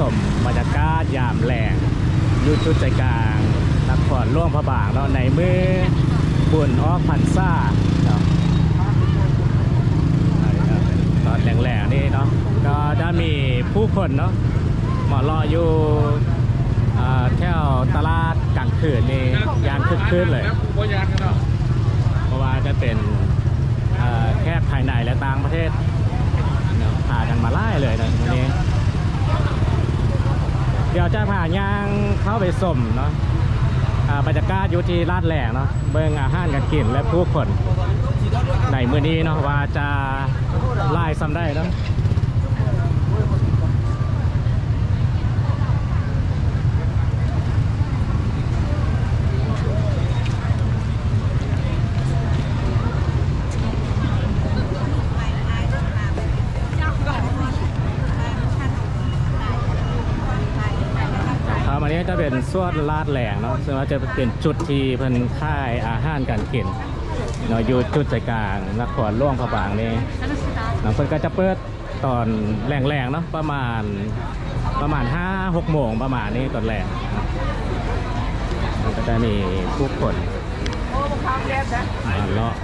สมบรรยากาศยามแหลงยู่จุดใจกลางนครหล่วงพระบางเนาในมือบุญออกพันซ่าเนาะตอนแหลงๆนี่เนาะก็จะมีผู้คนเนาะมารออยู่แถวตลาดกลางคืนนี่ยามคึกคืนเลยเนาะเพราะว่าจะเป็นแค่ภายในและต่างประเทศพากันมาไล่เลยนะวันนี้ เดี๋ยวจะผ่านย่างเข้าไปสมเนาะบรรยากาศอยู่ที่ลาดแหลงเนาะเบิ่งอาหารกันกินและผู้คนในมื้อนี้เนาะว่าจะไล่ซ้ำได้เนาะ ครับอันนี้จะ เป็นสวดลาดแหลงเนาะซึ่งว่าจะเป็นจุดที่เพิ่นค่ายอาหารการกินเนาะอยู่จุดใจกลางนครหล่วงพระบางนี่เนาะเพิ่นก็จะเปิดตอนแรงๆเนาะประมาณประมาณ5 6โมงประมาณนี้ตอนแรงมันก็จะมีผู้คนมาเลาะ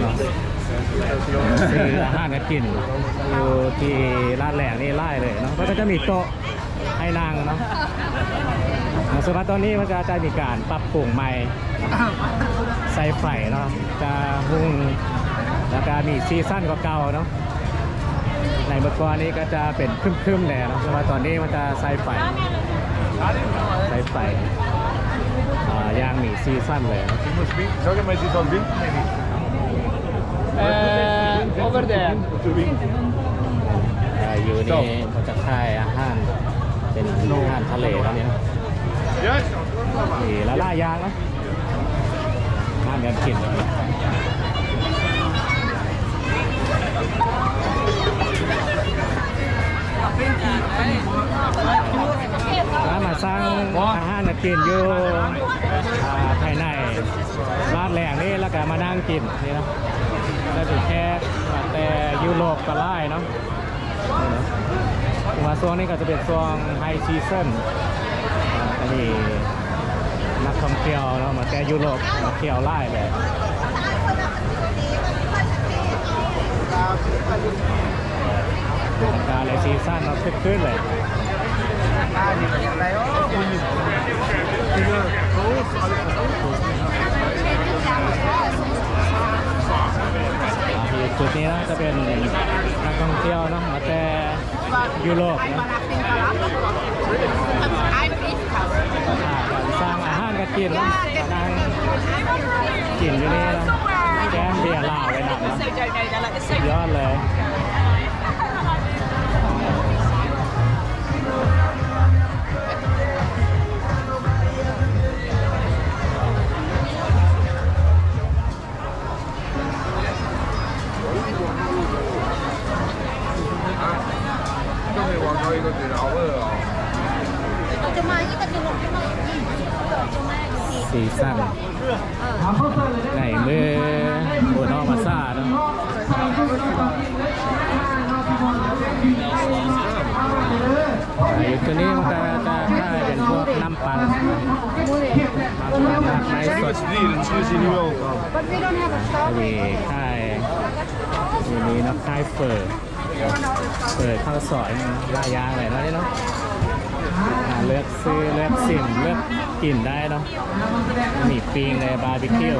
เนาะซื้ออาหารการกินอยู่ที่ลาดแหลงนี่ไล่เลยเนาะก็จะมีโต๊ะให้นั่งเนาะ สำหรับตอนนี้มันจะจะมีการปรับปรุงใหม่ ใส่ไฟเนาะจะหุ่งแล้วก็มีซีซั่นกว่าเก่าเนาะในเมื่อก่อนนี้ก็จะเป็นครึมๆแหละเนาะแต่ว่าตอนนี้มันจะใส่ไฟใส่ไฟอ่าย่างมีซีซั่นเลย Zou je mij iets van doen? Nee, niet. Eh, over there. อ่าอยู่นี่มันจะค่ายอาหารเป็นอาหารทะเลแล้วเนี่ย Juist. มีละล่ายางนะอาหารการกินร้านมาสร้างอาหารกินอยู่ภายในร้านแหล่งนี้แล้วก็มานั่งกินนี่นะก็ถือแค่แต่ยุโรปก็ไล่เนาะมาช่วงนี้ก็จะเป็นช่วงไฮซีซั่น มีนักท่องเที่ยวเนาะมาแต่ยุโรปมาเที่ยวไล่เลยการเลยซีซั่นเราขึ้นขึ้นเลยจุดนี้นะจะเป็นนักท่องเที่ยวนะมาแต่ ยุโรปนะสร้างอาหารกันกินนะนั่งกินอยู่นี่นะแก้มเบียร์ลาวไปหนักนะยอดเลย 都没往高一个嘴上饿啊。就买一个就弄就弄，就买个皮。 ซีซั่นในมือโอนอมาซาเนอะอยู่ตัวนี้มันก็จะกลายเป็นพวกน้ำปั่นน้ำปั่นผักไม้สด 是地，你吃西牛肉啊？ But we don't have a จะ stop. มีค่ายมีนี้เนาะค่ายเปิด เปิดข้าวซอยลายยางอะไรเนาะนี่เนาะอ่าเลือกซื้อเลือกสิมเลือกกลิ่นได้เนาะมีปิ้งเลยบาร์บีคิว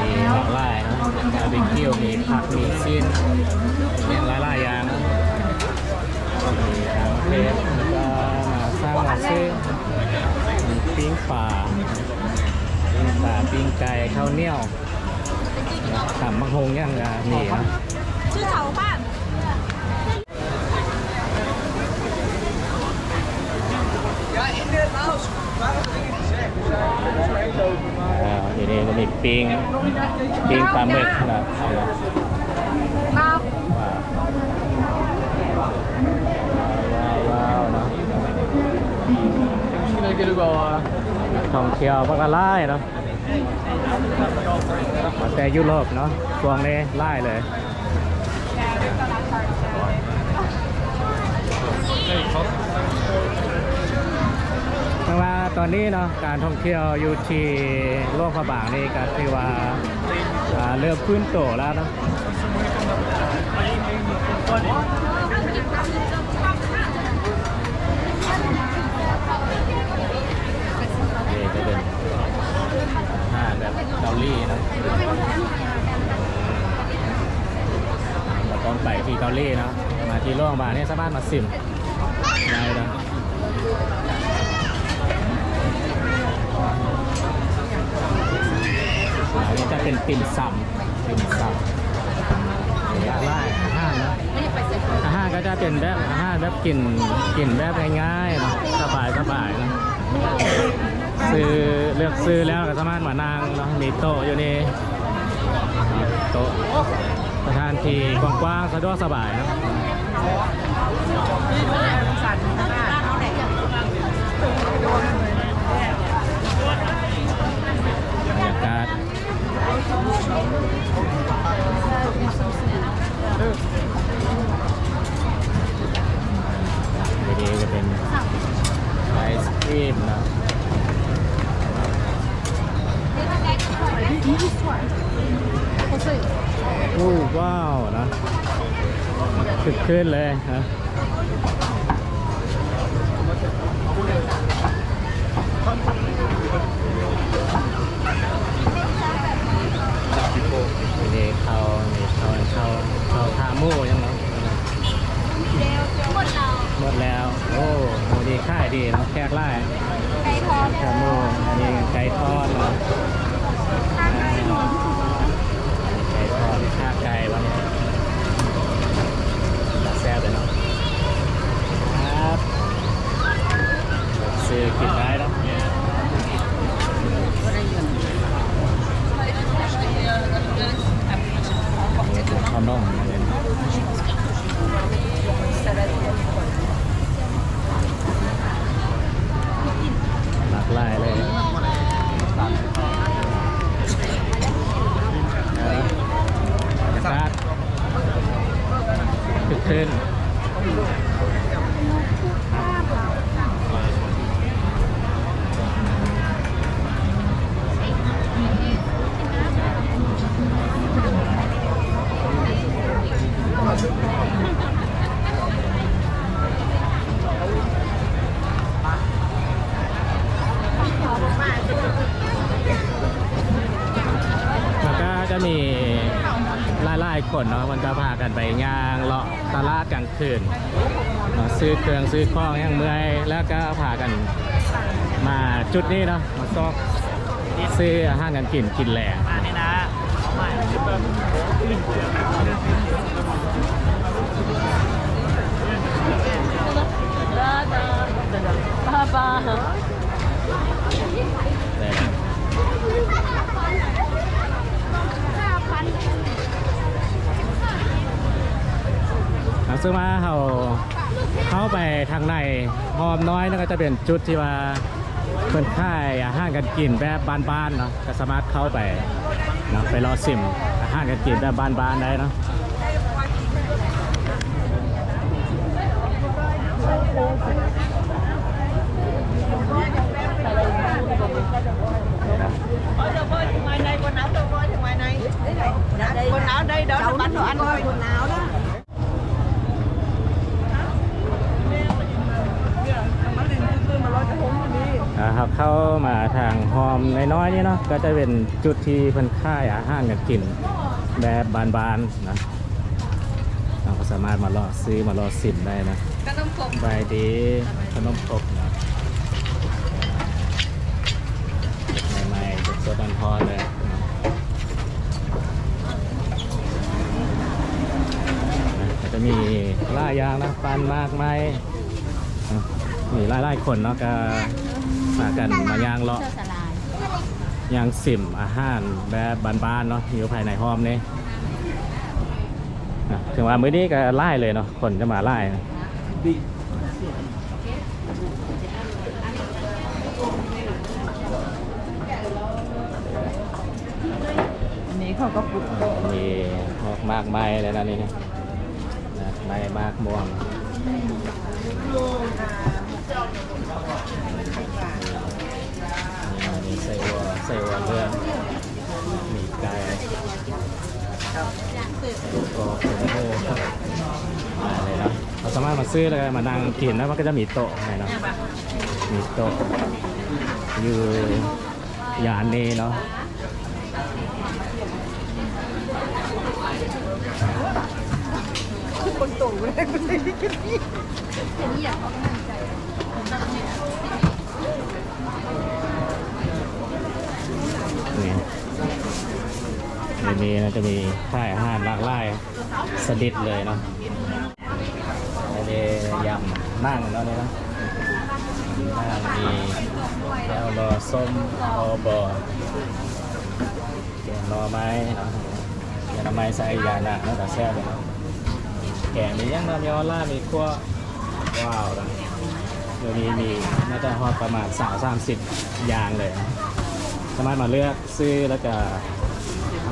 มีหลากหลายนะบาร์บีคิวมีผักมีชิ้นมีหลายหลายอย่างนะมีทางเพชรแล้วก็มาสร้างมาซื้อมีปิ้งปลาปิ้งปลาปิ้งไก่ข้าวเหนียว ตำมักฮงยังนี่นะชื่อเขาบ้านอ่าทีนี้ก็มีปิงปิงปลาเม็ดนะว้าวว้าวเนาะท่องเที่ยวพักะไรเนาะ แต่ยุโรปเนาะฟองเลยไล่เลยเพราะว่าตอนนี้เนาะการท่องเที่ยวอยู่ที่โลกพระบางนี่ก็คือว่าเริ่มขึ้นโตแล้วเนาะ แบบเกาหลีเนะเราต้องไปที่เกาหลีเนะมาที่โลกพระบางนี่สามารถมาสิมได้นะอันนี้จะเป็นติ่มซำติ่มซำอยากไล่อาหารนะอาหารก็จะเป็นแบบอาหารแบบกินกินแบบง่ายๆนะสบายสบายนะ ซื้อเลือกซื้อแล้วก็สามารถมานั่งเนาะมีโต๊ะอยู่นี่เนาะโต๊ะสถานที่กว้างๆสะดวกสบายเนาะบรรยากาศดีจะเป็นไอศครีมนะ อู้ว้าวนะขึ้นขึ้นเลยนะวิดีเขานี่เขาเขาเขาทาหมูยังไงหมดเราหมดแล้ว โอ้โหดีค่ายดีนะแขกไล่ไก่ทอดแคบหมูอันนี้ไก่ทอดเนาะ ข้างในหมูที่สุด ไก่ทอดที่ข้าไก่วันนี้ตัดแซ่บเลยเนาะครับ ซื้อกินได้เนาะขนมหลากหลายเลยบรรยากาศคึกคืนแล้วก็จะมีหลายๆ คนเนาะมันก็พากันไปย่างเลาะตลาดกลางคืนซื้อเครื่องซื้อของย่างเมื่อยแล้วก็พากันมาจุดนี้เนาะมาซอกซื้ออาหารกันกินกินแหลงมานี่นะเอาใหม่บ้าบ้า หลังซึ่งมาเขาเข้าไปทางในหอมน้อยนั่นก็จะเป็นจุดที่ว่าเพิ่นค่ายอาหารกันกินแบบบ้านๆเนาะก็สามารถเข้าไปเนาะไปรอซิมอาหารกันกินแบบบ้านๆได้เนาะ Ôi trời ơi, thì ngoài này quần áo đâu rồi thì ngoài này. Quần áo đây đó là bán đồ ăn thôi. Quần áo đó. อ่าครับเข้ามาทางหอมน้อยๆนี่เนาะ ก็จะเป็นจุดที่เพิ่นค่ายอาหารกันกินแบบบานๆนะเราก็สามารถมารอซื้อมารอสิมได้นะขนมครกบายดีขนมครกนะใหม่ๆสดๆร้อนๆเลยนะก็จะมีล่ายางนะปันมากไหมนะมีหลายๆคนเนาะก็มากันมายางเลาะเสื้อสลา ยยางสิมอาหารแบบบ้านๆเนาะอยู่ภายในห้อมนี่ถึงว่ามื้อนี้ก็ไล่เลยเนาะคนจะมาไล่นะอันนี้เขาก็ปลูกมีพวกมากไม้เลยนะนี่นะนะไม้มากม่วง เรือหมีไก่ก็โอ้โหมาเลยเนาะเราสามารถมาซื้อเลยมานั่งกินแล้วมันก็จะมีโต๊ะให้เนาะมีโต๊ะอยู่ยานนี้เนาะคนตู่เลยคนที่กินนี่นี่ ในนี้นะจะมีค่ายอาหารหลากหลายสดิดเลยเนาะอันนี้ยำนั่งเนาะเนี่ยนาะนั่งมีแก้วรอส้มโอบอแกงหนอไม้เนาะแกงหนอไม้ใส่ยาหนักเนาะแต่แซ่บเลยเนาะแกงมีย่างน้ำยอล่ามีขั้วว้าวนะเดี๋ยวนี้มีน่าจะฮอดประมาณสาวสามสิบอย่างเลย สามารถมาเลือกซื้อแล้วก็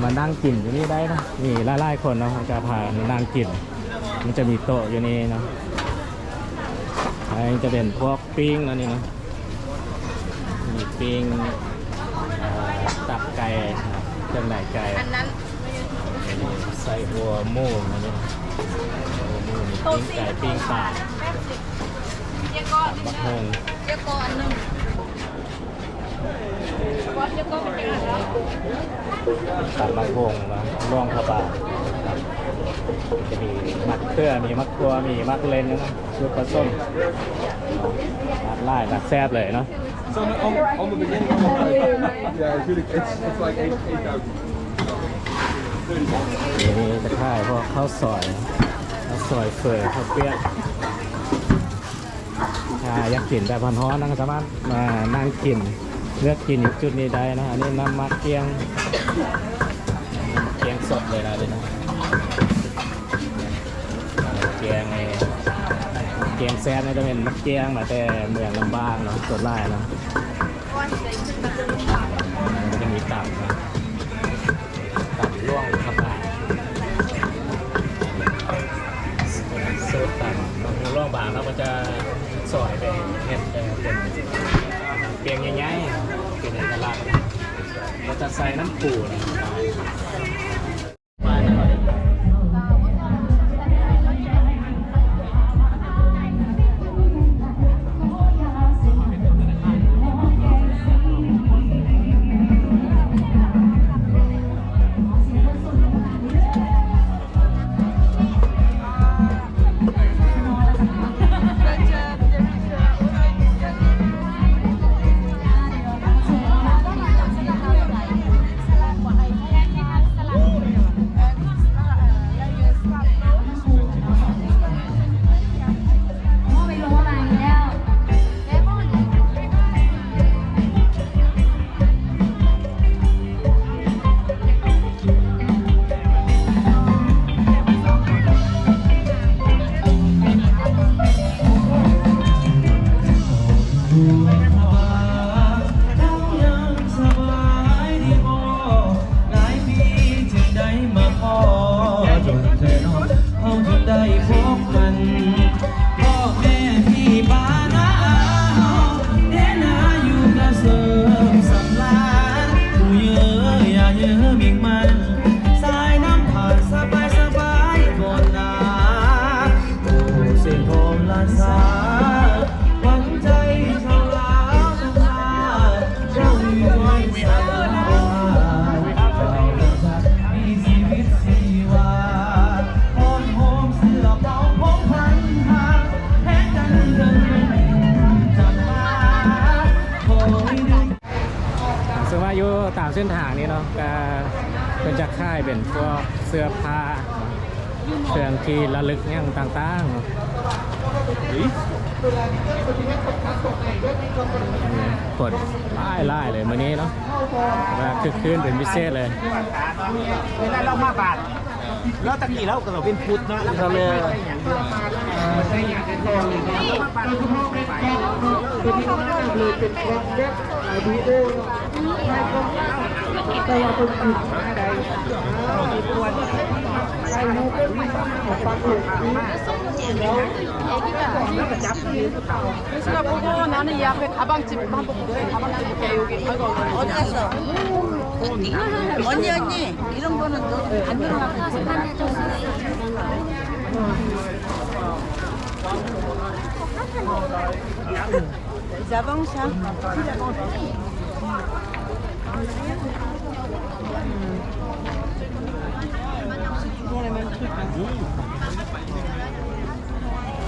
มานั่งกินอยู่นี่ได้นะมีหลายๆคนเนาะจะพามานั่งกิน มันจะมีโต๊ะอยู่นี่เนาะอันนี้จะเป็นพวกปิ้งแล้วนี่เนาะมีปิ้งเอ่อตับไก่นะครับเครื่องในไก่อันนั้นอันนี้ไส้หัวหมูนะนี่หัวหมูมีปิ้งไก่ปิ้งปลาเยก็บักฮงเยก็อันหนึง ก็เยก็เป็นอันแล้วตับบักฮงนะร่องพระบาทครับจะมีมักเตื้อมีมักตัวมีมักเลนนะชุดผสมมักไล่มักแซบเลยเนาะ So on, on, the beginning, on the yeah, it's really, it's, it's like eight, eight thousand. ทีนี้จะค่ายพวกข้าวซอยข้าวซอยเฟอข้าวเปี๊ยกถ้าอยากกินแบบร้อนนะก็สามารถมานั่งกิน เลือกกินจุดนี้ได้นะ อันนี้น้ำมักเกียง เกียงสดเลยนะเลยนะเกียงนี่เกียงแซ่บนี่จะเป็นมักเกียงมาแต่เมืองลำบางเนาะสดไล่เนาะมันจะมีตับนะตับร่วงข้างในเสิร์ฟต่างบางทีร่องบางแล้วมันจะ จะใส่น้ำปู ค่ายเป็นพวกเสื้อผ้าเครื่องที่ระลึกอย่างต่างๆเนาะกดไล่ไล่เลยมื้อนี้เนาะว่าคึกคืนเป็นพิเศษเลยเวลาเรามาบาทแล้วตะกี้เราก็เราเป็นพุทธเนาะเราเลย เ 제가 보고 나는 이 앞에 가방집 한번 볼게. 가방집 볼게 여기. 어디 갔어? 언니 언니 이런 거는 너안 들어가. 자봉샤.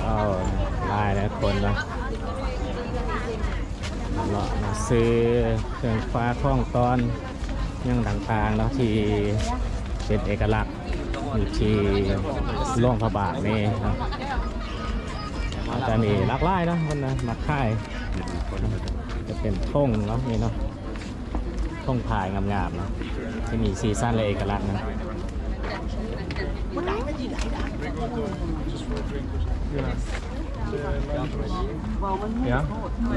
เอาลายนะคนนะเลาะมาซื้อเครื่องฟ้าข้องตอนยังต่างๆเนาะที่เป็นเอกลักษณ์อยู่ที่ร่องพระบาทนี่เนาะจะมีหลากหลายนะคนนะมาค่ายจะเป็นท่งเนาะนี่เนาะ ท่งพายงามๆเนาะที่มีซีซั่นและเอกลักษณ์นะ Yeah,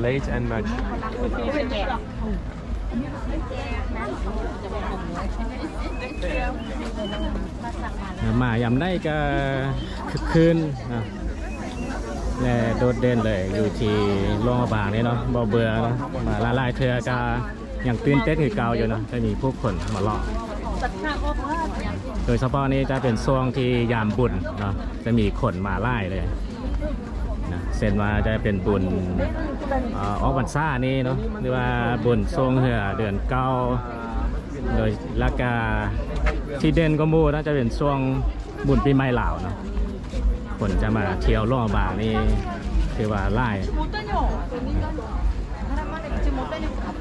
late and much. มายำได้ก็คึกคืนนะและโดดเด่นเลยอยู่ที่โรงพยาบาลนี่เนาะบ่เบื่อเนาะมาละลายเทือก็ ยังตื่นเต้นคือเก่าอยู่นะจะมีผู้คนมาเลาะโดยเฉพาะนี่จะเป็นช่วงที่ยามบุญเนาะจะมีคนมาไล่เลยนะเส้นว่าจะเป็นบุญออออกพรรษานี่เนาะหรือว่าบุญทรงเหือเดือนเก้าโดยละกาที่เด่นก็มูน่าจะเป็นช่วงบุญปีใหม่ลาวเนาะคนจะมาเที่ยวล่องบานี่คือว่าไล่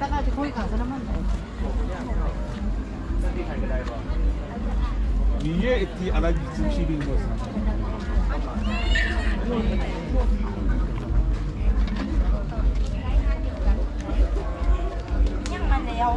高いとこういう感じのもんだよ。Niye ettiği ana gitsin bir şey bilmiyorsun. Yang mana ya?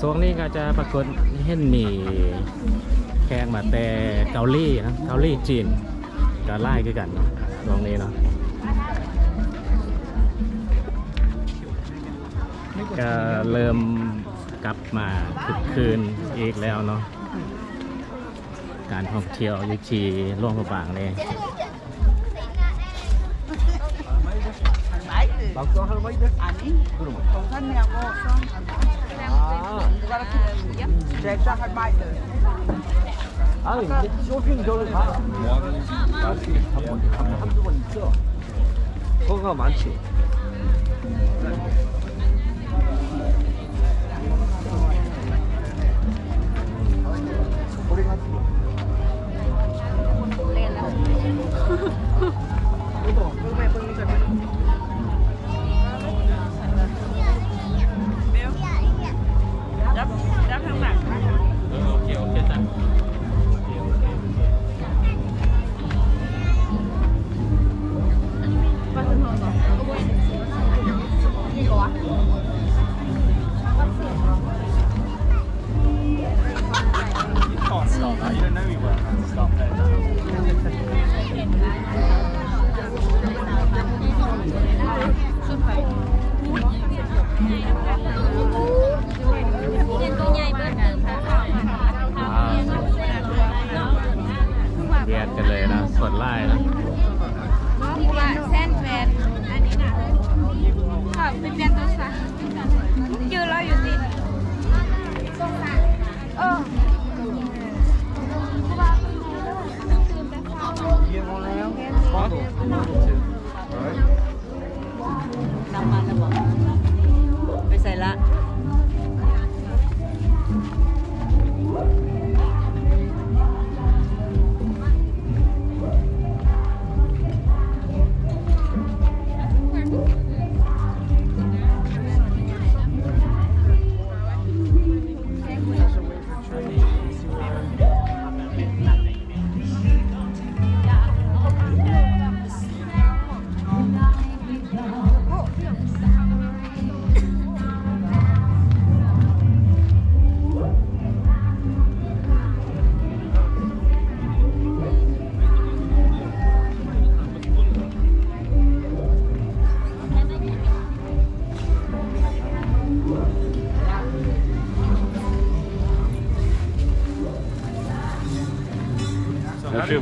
สวงนี้ก็จะปรากฏเห็นมีแขงมาแต่เกาหลีนะเกาหลีจีนก็ไล่คือกันตรงนี้เนาะก็เริ่มกลับมาคึกคืนอีกแล้วเนาะการท่องเที่ยวยุชีร่วงกระบางนี่บางตัวเขาไม่ได้อันนี้ของท่านเนี่ยก็ต้อง 아니 이제 쇼핑 저를 가. 한번 한번 한두 번 있어. 거기가 많지.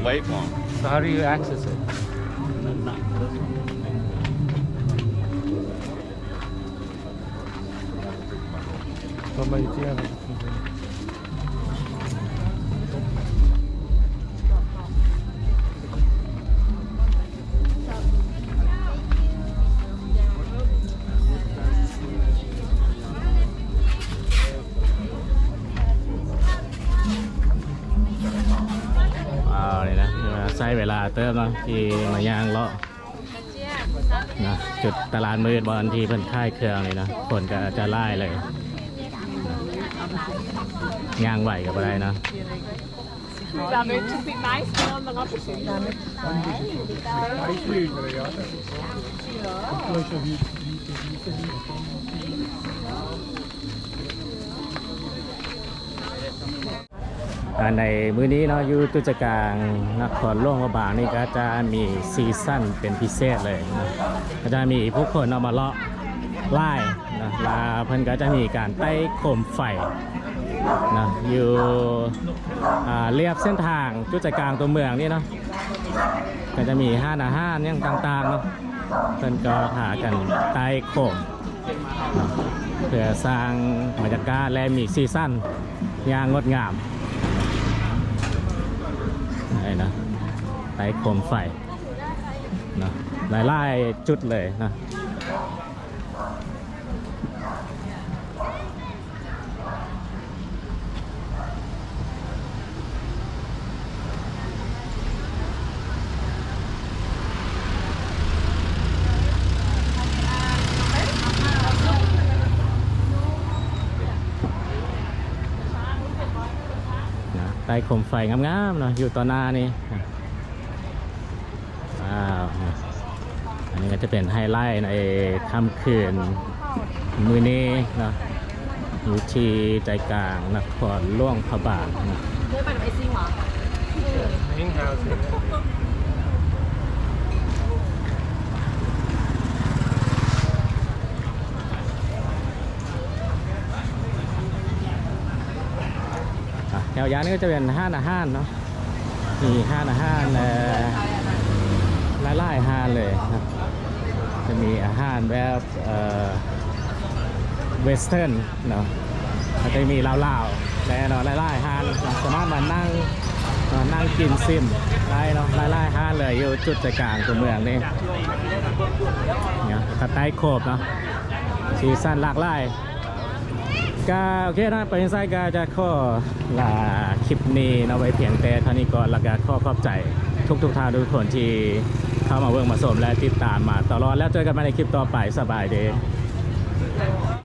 So how do you access it? Somebody เติมเนาะที่มาย่างเลาะนะจุดตลาดมืดบอลที่เพิ่นค่ายเครื่องนี่นะคนก็จะไล่เลยย่างไหวกับอะไรนะ ในมื้อนี้เนาะอยู่ตุจกลางนครหลวงพระบางนี่ก็จะมีซีซั่นเป็นพิเศษเลยนะก็จะมีผู้คนเอามาเลาะไล่นะลาเพิ่นก็จะมีการไต่โคมไฟนะอยู่เรียบเส้นทางจุดใจกลางตัวเมืองนี่เนาะก็จะมีห้านาห้ารอย่างต่างๆเนาะเพิ่นก็หากันไต่โคมนะเพื่อสร้างบรรยากาศและมีซีซั่นอย่างงดงาม อ้นะไต่โคมไฟเนอะหลายๆจุดเลยนะ นะไต่โคมไฟงามๆเนาะอยู่ต่อหน้านี่ว้าวอันนี้ก็จะเป็นไฮไลท์ในค่ำคืนมือนี้เนาะอยู่ที่ใจกลางนครหล่วงพระบางนะ main house here. อะ แถวยาวนี้ก็จะเป็นห้านอาหารเนาะมีห้านอาหารเอ่อหลายห้านเลยนะจะมีอาหารแบบเวสเทิร์นเนาะแล้วก็จะมีลาวๆและเนาะหลายๆห้านสามารถมานั่งนั่งกินซิมได้เนาะหลายๆห้านเลยอยู่จุดใจกลางตัวเมืองนี่เนี่ยถ้าใต้โคบเนาะซีซั่นหลากหลาย กาโอเคนะไปไซกาจะข้อลาคลิปนี้นะไว้เพียงแต่เท่านี้ก่อนแล้วก็ข้อขอบใจทุกทุกทางทุกคนที่เข้ามาเวิ่งมาสมและติดตามมาตลอดแล้วเจอกันใหม่ในคลิปต่อไปสบายดี